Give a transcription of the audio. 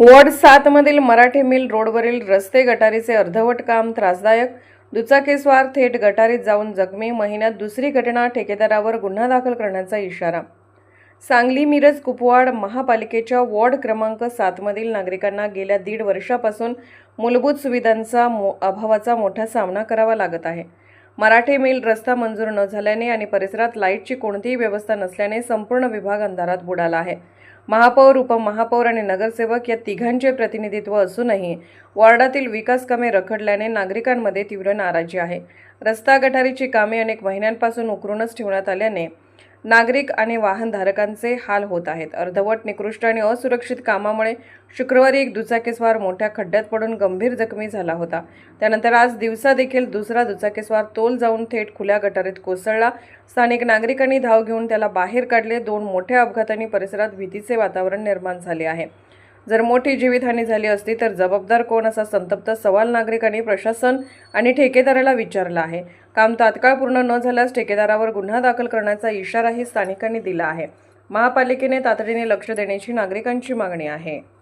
Ward सातमधील मराठे mill रोडवरील रस्ते गटारीचे अर्धवट काम त्रासदायक. दुचाकीस्वार थेट गटारीत जाऊन जखमी. महिन्यात दुसरी घटना ठेकेदारावर गुन्हा दाखल करण्याचा इशारा. सांगली मिरज कुपवाड महापालिकेच्या वॉर्ड क्रमांक सातमधील नागरिकांना गेल्या दीड वर्षापासून मूलभूत सुविधांचा मो अभावाचा मोठा सामना करावा लागत आहे. मराठे मिल रस्ता मंजूर न झाल्याने आणि परिसरात लाईटची कोणतीही व्यवस्था नसल्याने संपूर्ण विभाग अंधारात बुडाला आहे. महापौर उपमहापौर आणि नगरसेवक या तिघांचे प्रतिनिधित्व असूनही वॉर्डातील विकास कामे रखडल्याने नागरिकांमध्ये तीव्र नाराजी आहे. रस्ता गटारीची कामे अनेक महिन्यांपासून उकरूनच ठेवण्यात आल्याने नागरिक आणि वाहनधारकांचे हाल होत आहेत. अर्धवट निकृष्ट आणि असुरक्षित कामामुळे शुक्रवारी एक दुचाकीस्वार मोठ्या खड्ड्यात पडून गंभीर जखमी झाला होता. त्यानंतर आज दिवसा देखील दुसरा दुचाकीस्वार तोल जाऊन थेट खुल्या गटारीत कोसळला. स्थानिक नागरिकांनी धाव घेऊन त्याला बाहेर काढले. दोन मोठ्या अपघातांनी परिसरात भीतीचे वातावरण निर्माण झाले आहे. जर मोठी जीवितहानी झाली असती तर जबाबदार कोण असा संतप्त सवाल नागरिकांनी प्रशासन आणि ठेकेदाराला विचारला आहे. काम तात्काळ पूर्ण न झाल्यास ठेकेदारावर गुन्हा दाखल करण्याचा इशाराही स्थानिकांनी दिला आहे. महापालिकेने तातडीने लक्ष देण्याची नागरिकांची मागणी आहे.